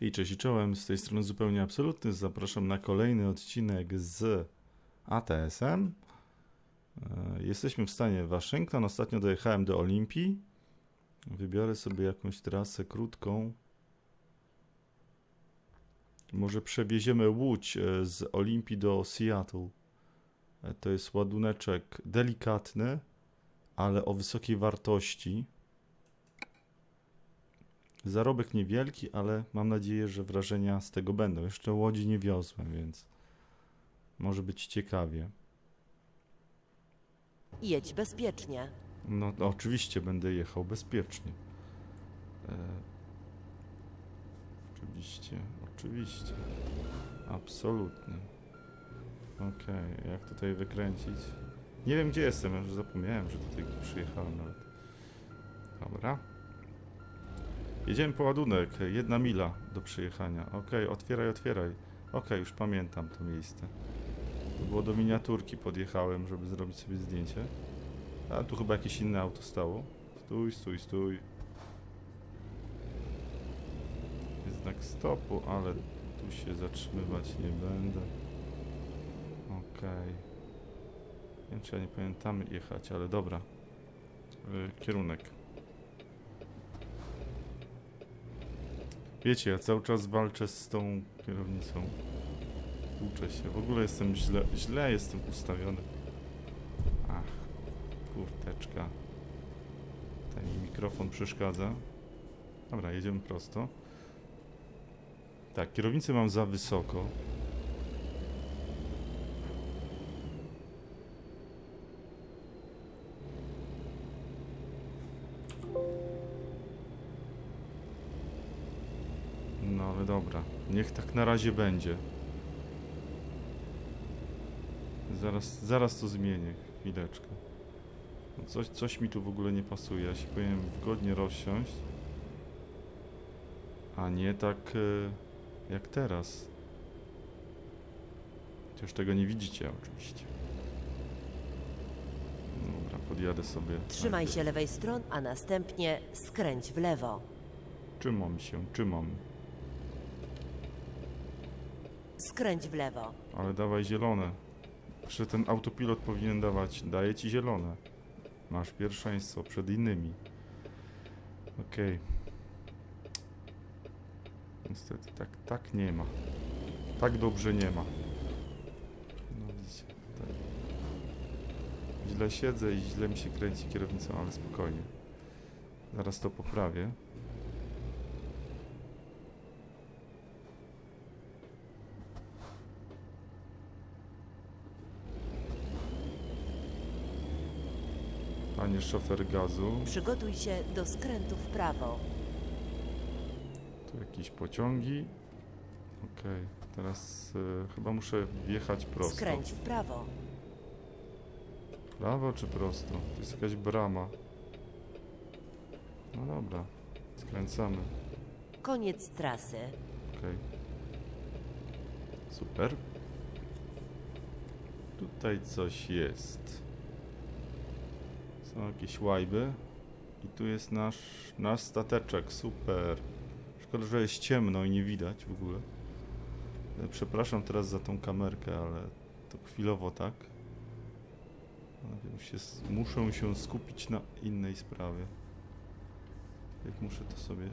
I cześć i czołem, z tej strony zupełnie absolutny. Zapraszam na kolejny odcinek z ATS-em. E, Jesteśmy w stanie Waszyngton. Ostatnio dojechałem do Olimpii. Wybiorę sobie jakąś trasę krótką. Może przewieziemy łódź e, z Olimpii do Seattle. E, To jest ładuneczek delikatny, ale o wysokiej wartości. Zarobek niewielki, ale mam nadzieję, że wrażenia z tego będą. Jeszcze łodzi nie wiozłem, więc może być ciekawie. Jedź bezpiecznie. No, no oczywiście będę jechał bezpiecznie. E, oczywiście, oczywiście. Absolutnie. Okej, jak tutaj wykręcić? Nie wiem gdzie jestem, już zapomniałem, że tutaj przyjechałem nawet. Dobra. Jedziemy po ładunek, jedna mila do przyjechania. Okej, otwieraj, otwieraj. Okej, już pamiętam to miejsce. To było do miniaturki, podjechałem, żeby zrobić sobie zdjęcie. A tu chyba jakieś inne auto stało. Stój, stój, stój. Jest znak stopu, ale tu się zatrzymywać nie będę. Okej. Nie wiem, czy ja nie powinienem tam jechać, ale dobra. Y, kierunek. Wiecie, ja cały czas walczę z tą kierownicą. Uczę się. W ogóle jestem źle, źle jestem ustawiony. Ach, kurteczka. Ten mi mikrofon przeszkadza. Dobra, jedziemy prosto. Tak, kierownicę mam za wysoko. No ale dobra, niech tak na razie będzie. Zaraz, zaraz to zmienię, chwileczkę. No coś, coś mi tu w ogóle nie pasuje. Ja się powinienem wygodnie rozsiąść. A nie tak e, jak teraz. Chociaż tego nie widzicie oczywiście. Dobra, podjadę sobie. Trzymaj się lewej strony, a następnie skręć w lewo. Trzymam się, trzymam. Skręć w lewo. Ale dawaj zielone. Że ten autopilot powinien dawać. Daje ci zielone. Masz pierwszeństwo przed innymi. Okej. Niestety tak, tak nie ma. Tak dobrze nie ma. No widzicie, tak. Źle siedzę i źle mi się kręci kierownicą, ale spokojnie. Zaraz to poprawię. Panie szofer gazu. Przygotuj się do skrętu w prawo. Tu jakieś pociągi. Okej, teraz e, chyba muszę wjechać prosto. Skręć w prawo. Prawo czy prosto? To jest jakaś brama. No dobra, skręcamy. Koniec trasy. Okej. Super. Tutaj coś jest. Są jakieś łajby. I tu jest nasz, nasz stateczek. Super. Szkoda, że jest ciemno i nie widać w ogóle. E, Przepraszam teraz za tą kamerkę, ale to chwilowo tak. Się, muszę się skupić na innej sprawie. Jak muszę to sobie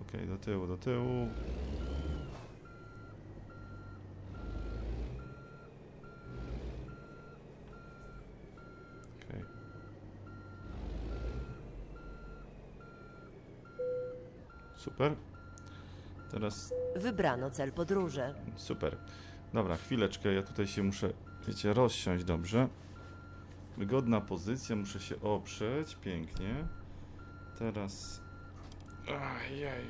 Okej, do tyłu, do tyłu. Okej. Super. Teraz Wybrano cel podróży. super. Dobra, chwileczkę, ja tutaj się muszę, wiecie, rozsiąść dobrze. Wygodna pozycja, muszę się oprzeć, pięknie. Teraz... Ajaj.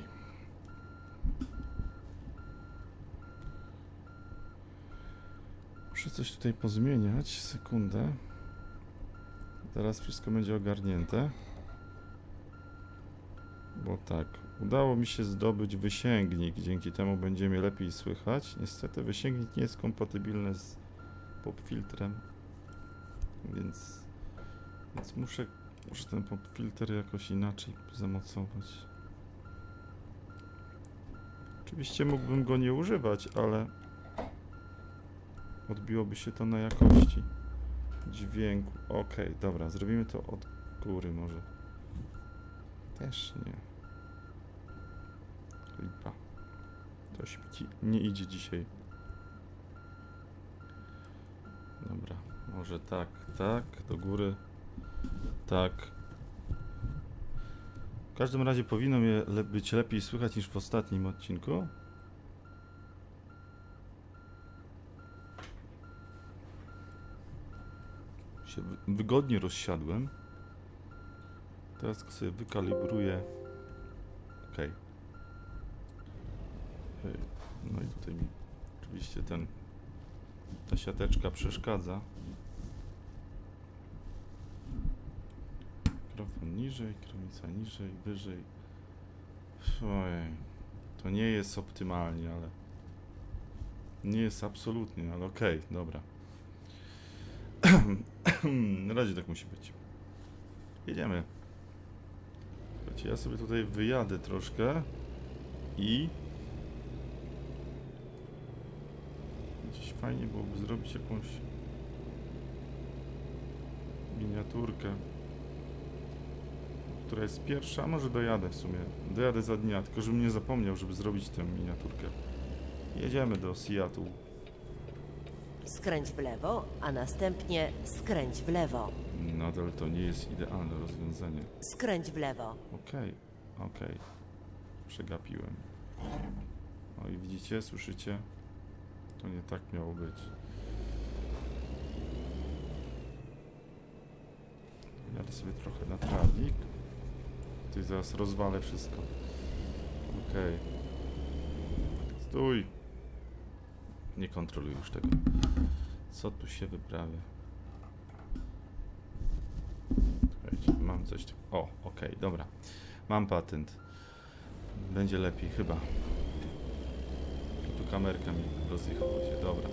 Muszę coś tutaj pozmieniać, sekundę. Teraz wszystko będzie ogarnięte. Bo tak, udało mi się zdobyć wysięgnik, dzięki temu będzie mnie lepiej słychać. Niestety wysięgnik nie jest kompatybilny z popfiltrem, więc, więc muszę, muszę ten popfilter jakoś inaczej zamocować. Oczywiście mógłbym go nie używać, ale odbiłoby się to na jakości dźwięku. Okej, dobra, zrobimy to od góry może. Też nie. Lipa. Coś nie idzie dzisiaj. Dobra, może tak, tak, do góry. Tak. W każdym razie powinno mnie le być lepiej słychać niż w ostatnim odcinku. Się wy- wygodnie rozsiadłem. Teraz sobie wykalibruję. Ok. No i tutaj mi oczywiście ten ta siateczka przeszkadza. Mikrofon niżej, kierownica niżej, wyżej. Ojej. To nie jest optymalnie, ale nie jest absolutnie, ale okej, dobra. Na razie tak musi być. Jedziemy. Słuchajcie, ja sobie tutaj wyjadę troszkę i gdzieś fajnie byłoby zrobić jakąś miniaturkę, która jest pierwsza, a może dojadę w sumie. Dojadę za dnia, tylko żebym nie zapomniał, żeby zrobić tę miniaturkę. Jedziemy do Seattle. Skręć w lewo, a następnie skręć w lewo. Nadal to nie jest idealne rozwiązanie. Skręć w lewo. Okej, okej. Przegapiłem. O i widzicie, słyszycie? To nie tak miało być. Jadę sobie trochę na trawnik. Tutaj zaraz rozwalę wszystko. Okej. Stój! Nie kontroluj już tego. Co tu się wyprawia? Słuchajcie, mam coś tu. O, okej, dobra. Mam patent. Będzie lepiej, chyba. Kamerka mi rozjechała się, dobra.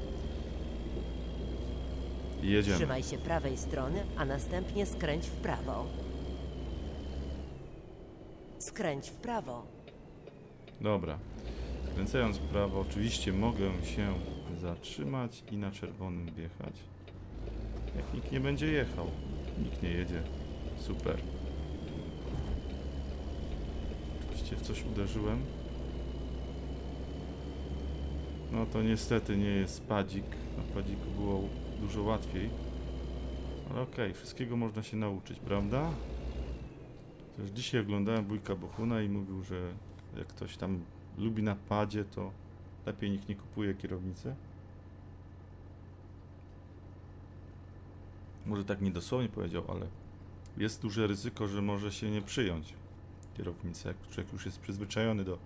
I Jedziemy. Trzymaj się prawej strony, a następnie skręć w prawo. Skręć w prawo. Dobra. Skręcając w prawo, oczywiście mogę się zatrzymać i na czerwonym wjechać. Jak nikt nie będzie jechał. Nikt nie jedzie. Super. Oczywiście w coś uderzyłem. No to niestety nie jest padzik. Na padziku było dużo łatwiej. Ale okej, wszystkiego można się nauczyć, prawda? Też dzisiaj oglądałem Bójka Bohuna i mówił, że jak ktoś tam lubi na padzie, to lepiej nikt nie kupuje kierownicy. Może tak niedosłownie powiedział, ale jest duże ryzyko, że może się nie przyjąć kierownicy, jak człowiek już jest przyzwyczajony do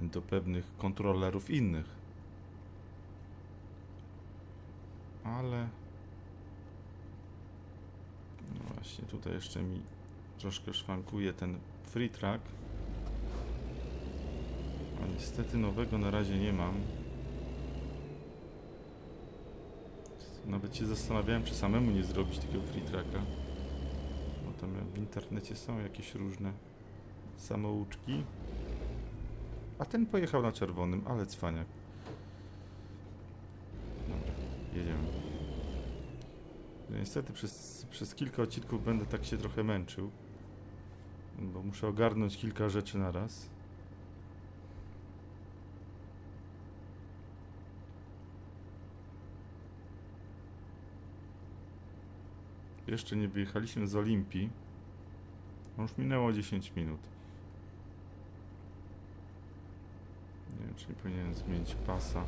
do pewnych kontrolerów innych. Ale no właśnie, tutaj jeszcze mi troszkę szwankuje ten free track. A niestety nowego na razie nie mam. Nawet się zastanawiałem, czy samemu nie zrobić takiego free tracka. Bo tam w internecie są jakieś różne samouczki. A ten pojechał na czerwonym, ale cwaniak. Dobra, jedziemy. Niestety przez, przez kilka odcinków będę tak się trochę męczył, bo muszę ogarnąć kilka rzeczy na raz. Jeszcze nie wyjechaliśmy z Olimpii. Już minęło 10 minut. Nie wiem, czy nie powinienem zmienić pasa.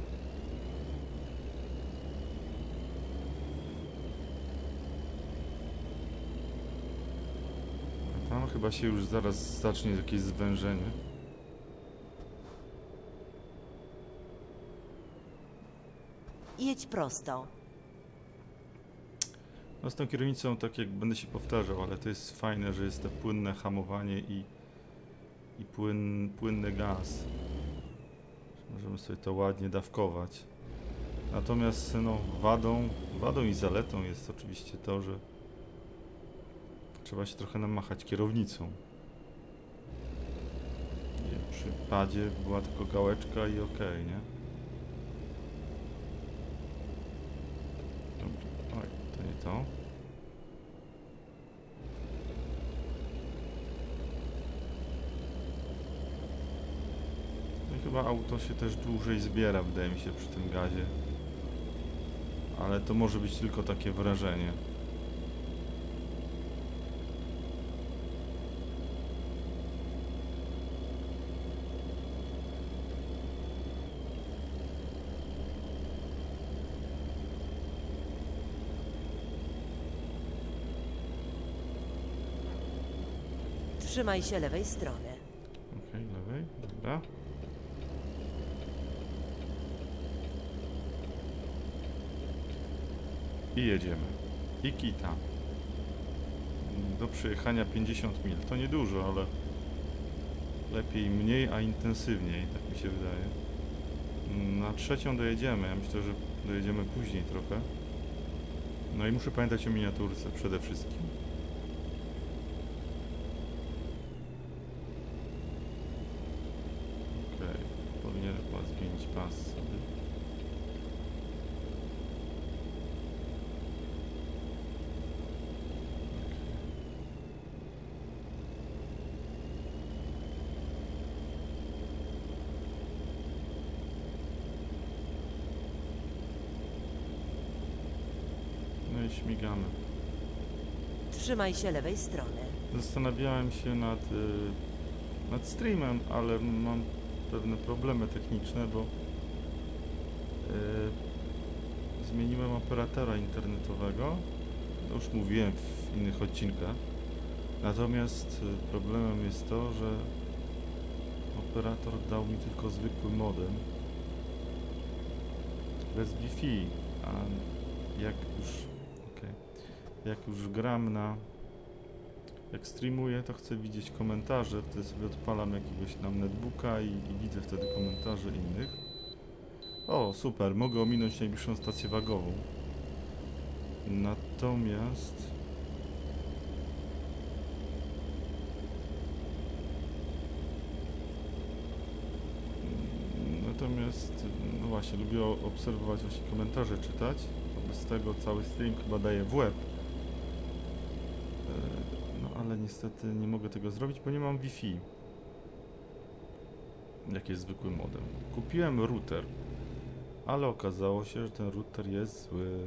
Tam chyba się już zaraz zacznie jakieś zwężenie. Jedź prosto. No z tą kierownicą tak jak będę się powtarzał, ale to jest fajne, że jest to płynne hamowanie i, i płyn, płynny gaz. Możemy sobie to ładnie dawkować. Natomiast no, wadą, wadą i zaletą jest oczywiście to, że trzeba się trochę namachać kierownicą. Nie. Przy padzie była tylko gałeczka i okej, nie? Dobra, oj, to nie to. No i chyba auto się też dłużej zbiera, wydaje mi się, przy tym gazie. Ale to może być tylko takie wrażenie. Trzymaj się lewej strony. Okej, lewej, dobra. I jedziemy. I kita. Do przejechania 50 mil. To niedużo, ale lepiej mniej, a intensywniej, tak mi się wydaje. Na trzecią dojedziemy. Ja myślę, że dojedziemy później trochę. No i muszę pamiętać o miniaturce przede wszystkim. Okej, powinien chyba zmienić pas sobie. No i śmigamy. Trzymaj się lewej strony. Zastanawiałem się nad, y, nad streamem, ale mam pewne problemy techniczne, bo y, zmieniłem operatora internetowego. To już mówiłem w innych odcinkach. Natomiast y, problemem jest to, że operator dał mi tylko zwykły modem bez Wi-Fi, a jak już jak już gram na jak streamuję, to chcę widzieć komentarze, wtedy sobie odpalam jakiegoś tam netbooka i, i widzę wtedy komentarze innych. O, super, mogę ominąć najbliższą stację wagową. Natomiast... Natomiast, no właśnie, lubię obserwować właśnie komentarze, czytać. Wobec tego cały stream chyba daje w łeb. E, No ale niestety nie mogę tego zrobić, bo nie mam Wi-Fi. Jak jest zwykły modem. Kupiłem router, ale okazało się, że ten router jest zły.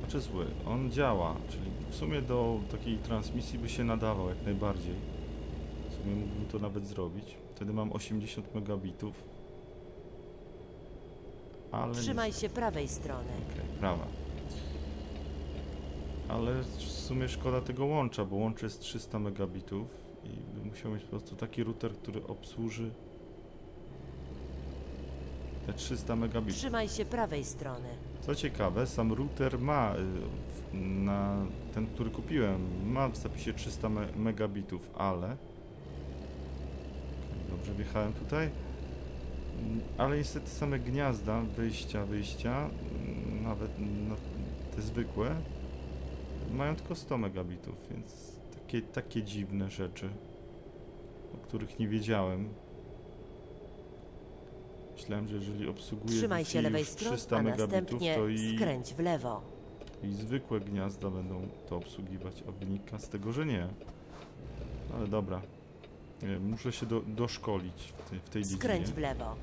Znaczy zły, on działa, czyli w sumie do takiej transmisji by się nadawał jak najbardziej. W sumie mógłbym to nawet zrobić. Wtedy mam 80 megabitów. Ale Trzymaj się prawej strony. Okej, prawa. Ale w sumie szkoda tego łącza, bo łącze jest 300 megabitów i bym musiał mieć po prostu taki router, który obsłuży te 300 megabitów. Trzymaj się prawej strony. Co ciekawe, sam router ma y, na ten, który kupiłem, ma w zapisie 300 me megabitów, ale dobrze wjechałem tutaj. Mm, Ale niestety same gniazda, wyjścia, wyjścia, mm, nawet na te zwykłe, mają tylko 100 megabitów, więc takie, takie dziwne rzeczy, o których nie wiedziałem. Myślałem, że jeżeli obsługuje Trzymaj się lewej już strony, 300 a megabitów, następnie to i, skręć w lewo. i zwykłe gniazda będą to obsługiwać, a wynika z tego, że nie. Ale dobra. Nie, muszę się do, doszkolić w tej, w tej Skręć dziedzinie. w lewo.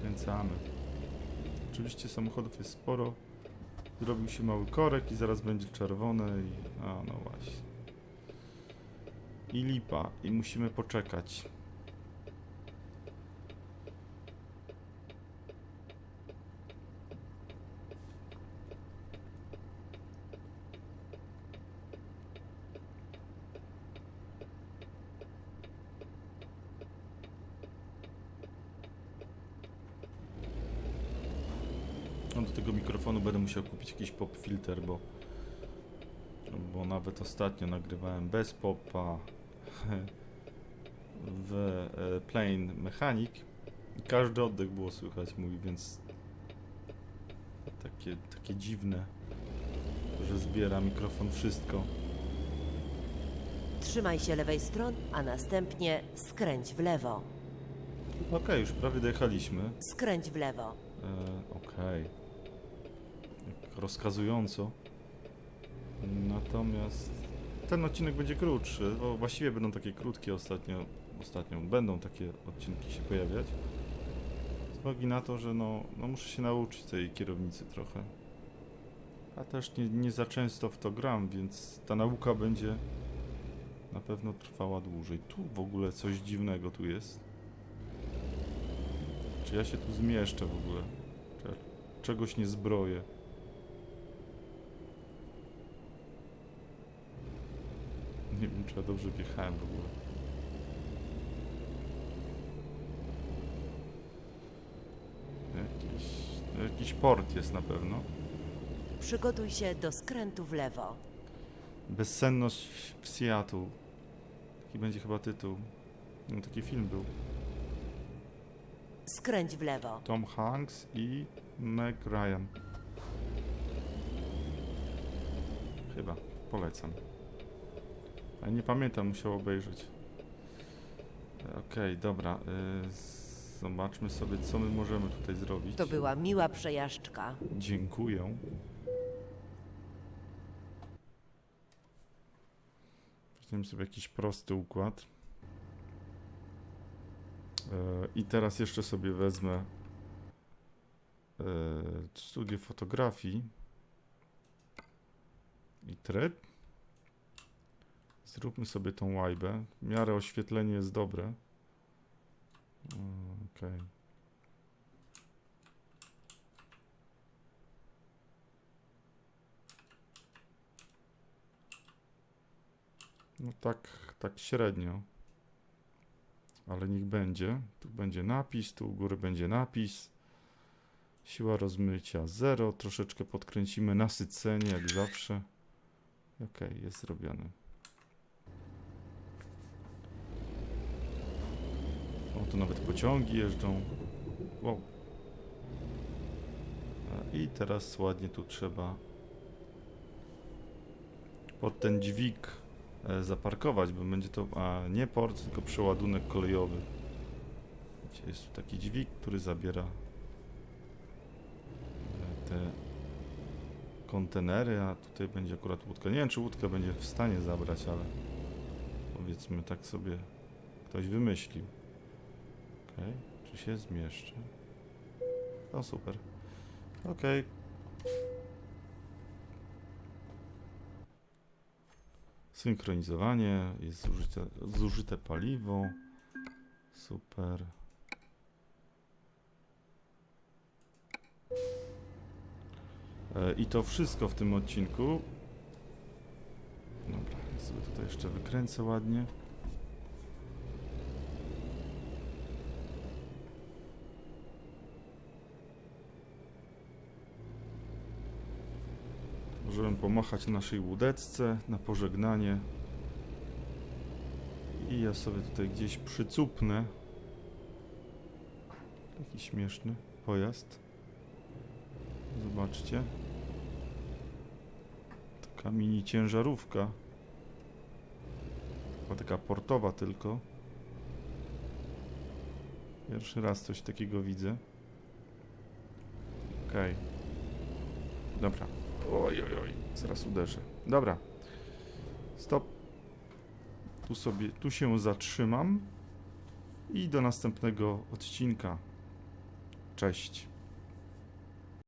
Kręcamy. Oczywiście samochodów jest sporo. Zrobił się mały korek i zaraz będzie czerwone i... A, no właśnie. I lipa. I musimy poczekać. No do tego mikrofonu będę musiał kupić jakiś pop filter, bo bo nawet ostatnio nagrywałem bez popa w e, Plain Mechanic i każdy oddech było słychać mój, więc takie, takie dziwne, że zbiera mikrofon wszystko. Trzymaj się lewej strony, a następnie skręć w lewo. Okej, już prawie dojechaliśmy. Skręć w lewo. E, Okej. Jak Rozkazująco. Natomiast ten odcinek będzie krótszy, bo właściwie będą takie krótkie ostatnio. Ostatnio będą takie odcinki się pojawiać. Z uwagi na to, że no, no muszę się nauczyć tej kierownicy trochę. A też nie, nie za często w to gram, więc ta nauka będzie na pewno trwała dłużej. Tu w ogóle coś dziwnego tu jest. Czy ja się tu zmieszczę w ogóle? Czy ja czegoś nie zbroję? Nie wiem, czy ja dobrze wjechałem w ogóle. Jakiś, jakiś port jest na pewno. Przygotuj się do skrętu w lewo. Bezsenność w Seattle. Taki będzie chyba tytuł. No, taki film był. Skręć w lewo. Tom Hanks i Meg Ryan. Chyba, polecam. Ale nie pamiętam, musiał obejrzeć. Okej, dobra. y, z- zobaczmy sobie, co my możemy tutaj zrobić. To była miła przejażdżka. Dziękuję. Weźmiemy sobie jakiś prosty układ. E, I teraz jeszcze sobie wezmę e, studię fotografii i tryb. Zróbmy sobie tą łajbę. W miarę oświetlenie jest dobre. Okej. No tak, tak średnio. Ale niech będzie. Tu będzie napis, tu u góry będzie napis. Siła rozmycia 0. Troszeczkę podkręcimy nasycenie, jak zawsze. Ok, jest zrobione. O, tu nawet pociągi jeżdżą. Wow. I teraz ładnie tu trzeba pod ten dźwig e, zaparkować, bo będzie to a nie port, tylko przeładunek kolejowy. Jest tu taki dźwig, który zabiera e, te kontenery, a tutaj będzie akurat łódka. Nie wiem, czy łódka będzie w stanie zabrać, ale powiedzmy tak sobie ktoś wymyślił. Okej, czy się zmieszczę? No super. Okej. Synchronizowanie, jest zużyte, zużyte paliwo. Super. E, I to wszystko w tym odcinku. Dobra, sobie tutaj jeszcze wykręcę ładnie. Możemy pomachać naszej łódeczce na pożegnanie. I ja sobie tutaj gdzieś przycupnę. Taki śmieszny pojazd. Zobaczcie. Taka mini ciężarówka. Chyba taka portowa tylko. Pierwszy raz coś takiego widzę. Okej. Dobra. Oj, oj, oj, zaraz uderzę. Dobra. Stop. Tu sobie, tu się zatrzymam. I do następnego odcinka. Cześć.